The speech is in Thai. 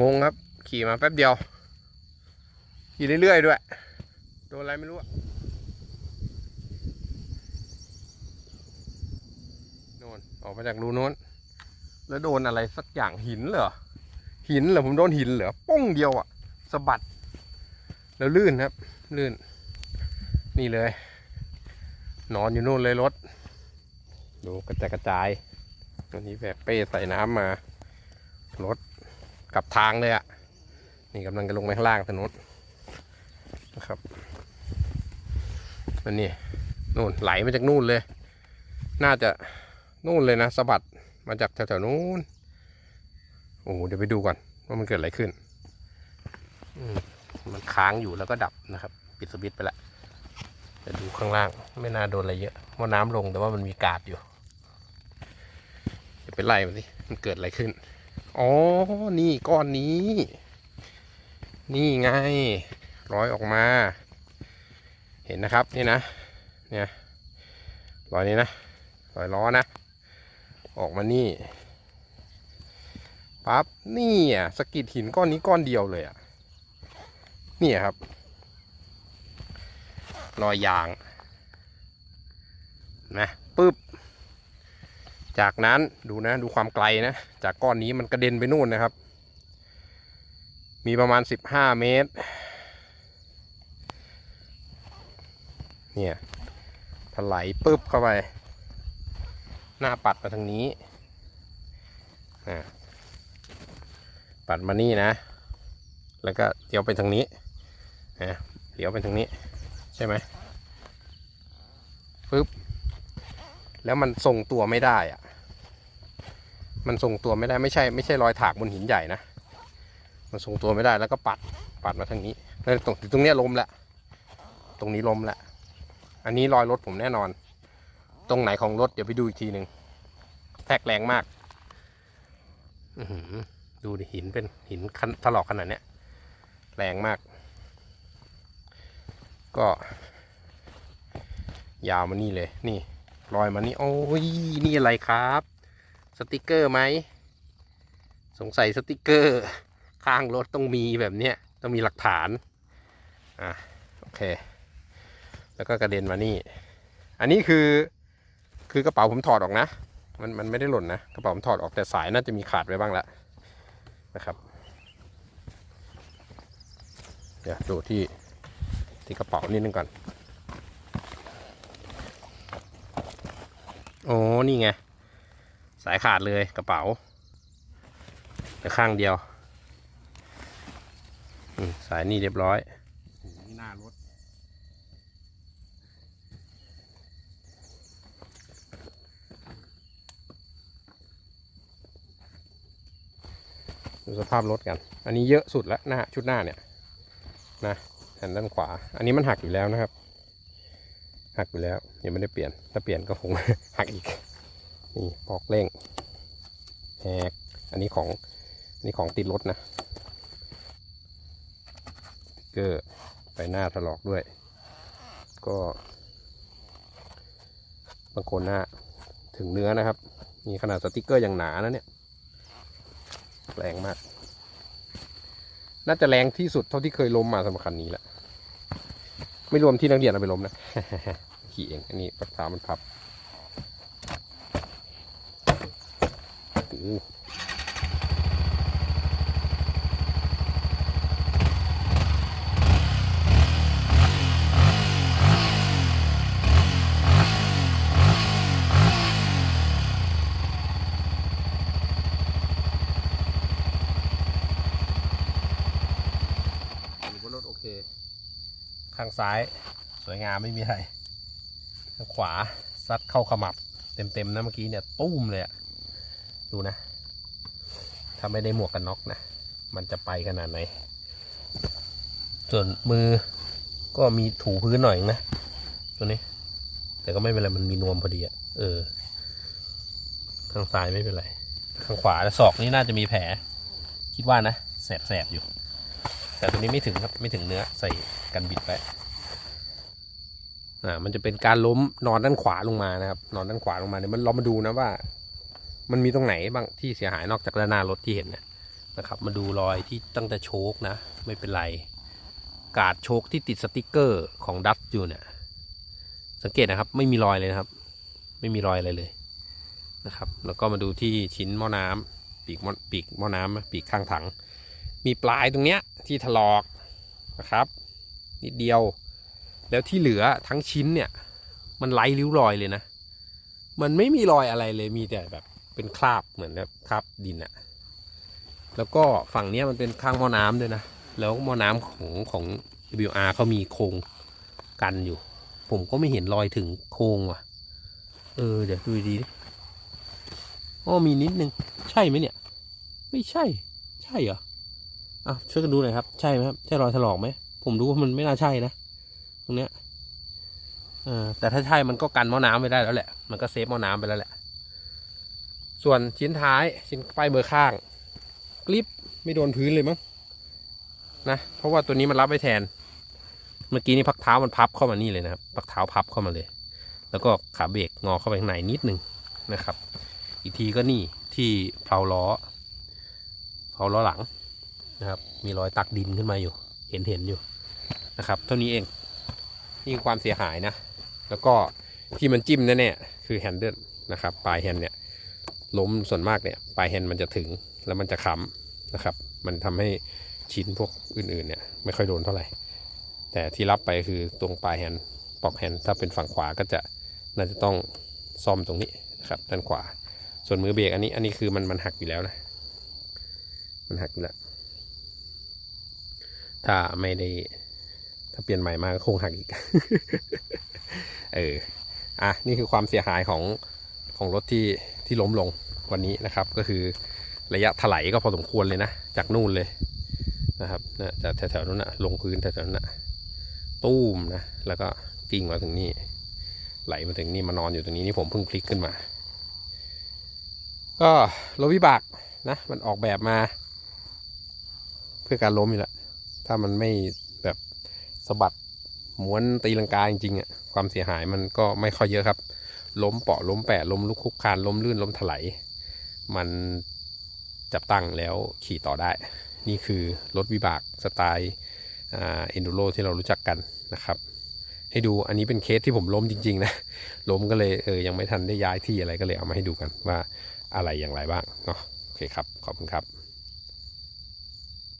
งงครับ ขี่มาแป๊บเดียว ขี่เรื่อยๆด้วย โดนอะไรไม่รู้โน่นออกมาจากรูโน้น แล้วโดนอะไรสักอย่างหินเหรอ หินเหรอ ผมโดนหินเหรอ ป้งเดียวอะสะบัด แล้วลื่นครับ ลื่น นี่เลย นอนอยู่นู่นเลยรถ ดูกระจายกระจายอันนี้แบบเป้ใส่น้ำมารถ กับทางเลยอะนี่กำลังจะลงไปข้างล่างถนนนะครับอันนี้นู่นไหลมาจากนู่นเลย น่าจะนู่นเลยนะสะบัดมาจากแถวๆนู้นโอ้เดี๋ยวไปดูก่อนว่ามันเกิดอะไรขึ้นอมันค้างอยู่แล้วก็ดับนะครับ ปิดสวิตช์ไปละแต่ดูข้างล่างไม่น่าโดนอะไรเยอะเพราะน้ำลงแต่ว่ามันมีกาดอยู่เดี๋ยวไปไล่มันสิมันเกิดอะไรขึ้น อ๋อ นี่ก้อนนี้ นี่ไง ร้อยออกมา เห็นนะครับ นี่นะ เนี่ยรอยนี้นะรอยล้อนะ ออกมานี่ปั๊บนี่อะสกิดหินก้อนนี้ก้อนเดียวเลยอะนี่ครับ รอยยางนะปึ๊บ จากนั้นดูนะดูความไกลนะ จากก้อนนี้มันกระเด็นไปนู่นนะครับ มีประมาณสิบห้าเมตร เนี่ยถลายปึ๊บเข้าไป หน้าปัดมาทางนี้อ่าปัดมานี่นะ แล้วก็เลี้ยวไปทางนี้นะเลี้ยวไปทางนี้ ใช่ไหมปึ๊บ แล้วมันทรงตัวไม่ได้อะมันทรงตัวไม่ได้ไม่ใช่ไม่ใช่รอยถากบนหินใหญ่นะ มันทรงตัวไม่ได้แล้วก็ปัดปัดมาทางนี้แล้วตรงตรงนี้ล้มล้วตรงนี้ล้มล้วอันนี้รอยรถผมแน่นอน ตรงไหนของรถเดี๋ยวไปดูอีกทีหนึ่งแทกแรงมากดูดิหินเป็นหินคันถลอกขนาดเนี้ยแรงมาก ก็ ยาวมานี่เลยนี่ รอยมานี่โอ้ยนี่อะไรครับ สติกเกอร์ไหมสงสัยสติกเกอร์ ข้างรถต้องมีแบบเนี้ยต้องมีหลักฐานอะโอเค แล้วก็กระเด็นมานี่ อันนี้คือคือกระเป๋าผมถอดออกนะ มันมันไม่ได้หล่นนะกระเป๋าผมถอดออกแต่สายน่าจะมีขาดไปบ้างล้วนะครับเดี๋ยวดูที่ที่กระเป๋านิดนึงก่อน โอ้นี่ไง สายขาดเลยกระเป๋าแต่ข้างเดียวอืมสายนี่เรียบร้อยนี่หน้ารถดูสภาพรถกัน อันนี้เยอะสุดแล้วหน้าชุดหน้าเนี่ยนะแผ่นด้านขวา อันนี้มันหักอยู่แล้วนะครับ หักอยู่แล้วยังไม่ได้เปลี่ยน ถ้าเปลี่ยนก็คงหักอีก นี่ปอกเร่งแหกอันนี้ของอันนี้ของติดรถนะสติ๊กเกอร์ไปหน้าถลอกด้วย ก็บางคนหน้าถึงเนื้อนะครับมีขนาดสติกเกอร์อย่างหนานะเนี่ยแรงมาก น่าจะแรงที่สุดเท่าที่เคยล้มมาสำหรับคันนี้แหละ ไม่รวมที่นักเรียนเอาไปล้มนะ ขี่เอง อันนี้ปักเท้ามันพับโอ้โหอยู่บนรถโอเค ข้างซ้าย สวยงามไม่มีอะไรข้างขวาซัดเข้าขมับ เต็มๆนะเมื่อกี้เนี่ยตุ้มเลยอะดูนะ ถ้าไม่ได้หมวกกันน็อกนะ มันจะไปขนาดไหน ส่วนมือก็มีถูพื้นหน่อยนะ ตัวนี้ แต่ก็ไม่เป็นไร มันมีนวมพอดีอะเออ ข้างซ้ายไม่เป็นไร ข้างขวาศอกนี่น่าจะมีแผล คิดว่านะ แสบๆอยู่ แต่ตัวนี้ไม่ถึงครับ ไม่ถึงเนื้อใส่ กันบิดไปอ่ามันจะเป็นการล้มนอนด้านขวาลงมานะครับ นอนด้านขวาลงมาเนี่ยมันเรามาดูนะว่า มันมีตรงไหนบ้างที่เสียหายนอกจากด้านหน้ารถที่เห็นเนี่ยนะครับ มาดูรอยที่ตั้งแต่โชคนะ ไม่เป็นไร กาดโชคที่ติดสติกเกอร์ของดัตอยู่เนี่ยสังเกตนะครับ ไม่มีรอยเลยนะครับ ไม่มีรอยอะไรเลยนะครับ แล้วก็มาดูที่ชิ้นหม้อน้ำปีกหม้อปีกหม้อน้ำปีกข้างถัง มีปลายตรงเนี้ยที่ถลอกนะครับ นิดเดียว แล้วที่เหลือทั้งชิ้นเนี่ย มันไร้ริ้วรอยเลยนะ มันไม่มีรอยอะไรเลยมีแต่แบบเป็นคราบเหมือนแบบคราบดินอะแล้วก็ฝั่งเนี้ยมันเป็นข้างหม้อน้ำด้วยนะ แล้วหม้อน้ำของของ WR เขามีโครงกันอยู่ ผมก็ไม่เห็นรอยถึงโครงว่ะ เออ เดี๋ยวดูดีอ๋อมีนิดนึง ใช่ไหมเนี่ย ไม่ใช่ ใช่เหรออะช่วยกันดูหน่อยครับ ใช่ไหมครับ ใช่รอยถลอกไหม ผมดูว่ามันไม่น่าใช่นะตรงเนี้ยเออแต่ถ้าใช่มันก็กันหม้อน้ำไปได้แล้วแหละ มันก็เซฟหม้อน้ำไปแล้วแหละ ส่วนชิ้นท้ายชิ้นป้ายเบอร์ข้างกริปไม่โดนพื้นเลยมั้งนะเพราะว่าตัวนี้มันรับไว้แทน เมื่อกี้นี่พักเท้ามันพับเข้ามานี่เลยนะครับพักเท้าพับเข้ามาเลย แล้วก็ขาเบรกงอเข้าไปข้างในนิดนึงนะครับ อีกทีก็นี่ที่เพลาล้อเพลาล้อหลังนะครับ มีรอยตักดินขึ้นมาอยู่ เห็นเห็นอยู่ นะครับ เท่านี้เองนี่คือความเสียหายนะ แล้วก็ที่มันจิ้มแน่ๆคือแฮนเดิลนะครับปลายแฮนด์เนี่ยล้มส่วนมากเนี่ยปลายแฮนด์มันจะถึงแล้วมันจะค้ำนะครับ มันทำให้ชิ้นพวกอื่นๆเนี่ยไม่ค่อยโดนเท่าไหร่ แต่ที่รับไปคือตรงปลายแฮนด์ปลอกแฮนด์ถ้าเป็นฝั่งขวาก็จะน่าจะต้องซ่อมตรงนี้นะครับด้านขวา ส่วนมือเบรกอันนี้อันนี้คือมันมันหักอยู่แล้วนะ มันหักอยู่แล้ว ถ้าไม่ได้ ถ้าเปลี่ยนใหม่มาก็คงหักอีก เออ อะ นี่คือความเสียหายของของรถที่ที่ล้มลงวันนี้นะครับ ก็คือระยะถลายก็พอสมควรเลยนะ จากนู่นเลยนะครับนะจากแถวๆนั้นนะลงพื้นแถวๆนั้นนะตู้มนะ แล้วก็กิ่งมาถึงนี่ ไหลมาถึงนี่มานอนอยู่ตรงนี้นี่ผมเพิ่งพลิกขึ้นมา ก็รถวิบากนะ มันออกแบบมา เพื่อการล้มอยู่แล้วถ้ามันไม่ สะบัดม้วนตีลังกาจริงๆอะความเสียหายมันก็ไม่ค่อยเยอะครับ ล้มเปาะล้มแปะล้มลุกคุกคานล้มลื่นล้มถลายมันจับตั้งแล้วขี่ต่อได้ นี่คือรถวิบากสไตล์เอ็นดูโรที่เรารู้จักกันนะครับ ให้ดูอันนี้เป็นเคสที่ผมล้มจริง ๆ นะ ล้มก็เลยเออยังไม่ทันได้ย้ายที่อะไรก็เลยเอามาให้ดูกันว่าอะไรอย่างไรบ้างเนาะโอเคครับ ขอบคุณครับ